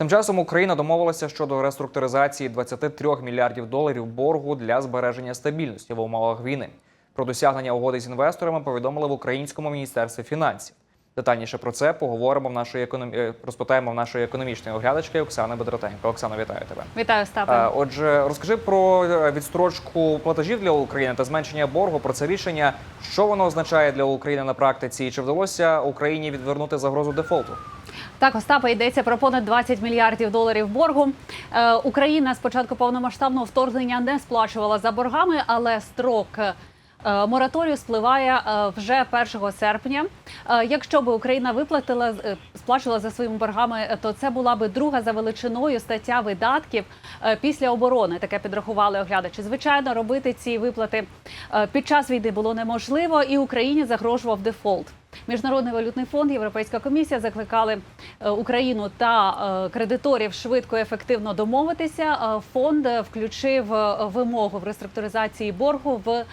Тим часом Україна домовилася щодо реструктуризації 23 мільярдів доларів боргу для збереження стабільності в умовах війни. Про досягнення угоди з інвесторами повідомили в українському міністерстві фінансів. Детальніше про це поговоримо в нашої економ... е, розпитаємо в нашої економічної оглядачки Оксани Бедротенко. Оксано, вітаю тебе. Вітаю, Остапе. Е, Отже, розкажи про е, відстрочку платежів для України та зменшення боргу. Про це рішення, що воно означає для України на практиці, і чи вдалося Україні відвернути загрозу дефолту? Так, Остапа йдеться про понад 20 мільярдів доларів боргу. Е, Україна з початку повномасштабного вторгнення не сплачувала за боргами, але строк мораторію спливає е, вже 1 серпня. Е, якщо би Україна виплатила е, сплачувала за своїми боргами, е, то це була би друга за величиною стаття видатків е, після оборони. Таке підрахували оглядачі. Звичайно, робити ці виплати е, під час війни було неможливо, і Україні загрожував дефолт. Міжнародний валютний фонд, Європейська комісія закликали е, Україну та е, кредиторів швидко і ефективно домовитися. Е, Фонд е, включив е, вимогу в реструктуризації боргу в е,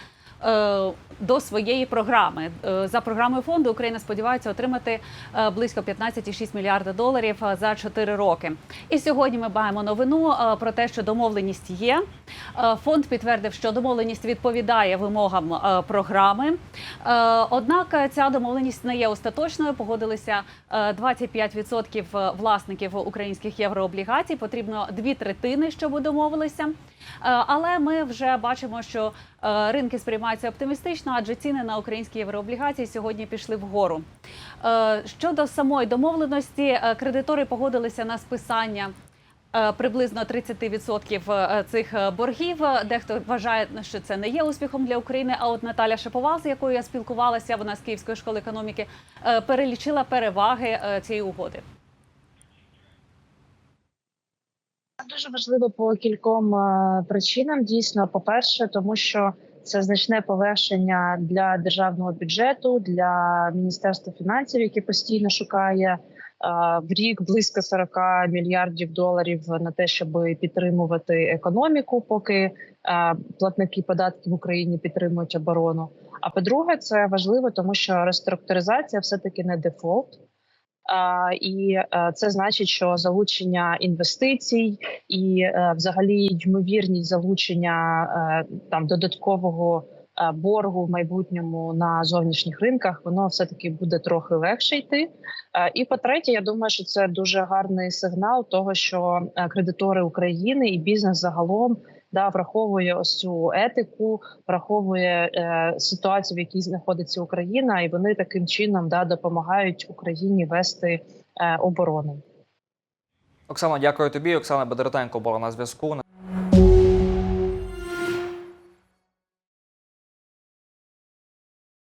до своєї програми Е, за програмою фонду Україна сподівається отримати е, близько 15,6 мільярда доларів е, за 4 роки. І сьогодні ми маємо новину е, про те, що домовленість є. Е, Фонд підтвердив, що домовленість відповідає вимогам е, програми. Е, Однак е, ця домовленість не є остаточною. Погодилися е, 25% власників українських єврооблігацій. Потрібно дві третини, щоб домовилися. Е, Але ми вже бачимо, що е, ринки сприймаються оптимістично, адже ціни на українські єврооблігації сьогодні пішли вгору. Е, Щодо самої домовленості, е, кредитори погодилися на списання. е, Приблизно 30% е, цих боргів. Дехто вважає, що це не є успіхом для України. А от Наталя Шиповал, з якою я спілкувалася, вона з Київської школи економіки, перелічила переваги цієї угоди. Дуже важливо по кільком причинам. Дійсно, по-перше, тому що це значне полегшення для державного бюджету, для міністерства фінансів, яке постійно шукає е, в рік близько 40 мільярдів доларів на те, щоб підтримувати економіку, поки е, платники податків в Україні підтримують оборону. А по-друге, це важливо, тому що реструктуризація все таки не дефолт. І е, це значить, що залучення інвестицій і е, взагалі ймовірність залучення е, там додаткового боргу в майбутньому на зовнішніх ринках, воно все таки буде трохи легше йти. І по-третє, я думаю, що це дуже гарний сигнал того, що кредитори України і бізнес загалом да враховує ось цю етику, враховує е, ситуацію, в якій знаходиться Україна, і вони таким чином да допомагають Україні вести е, оборону. Оксана, дякую тобі. Оксана Бедратенко була на зв'язку.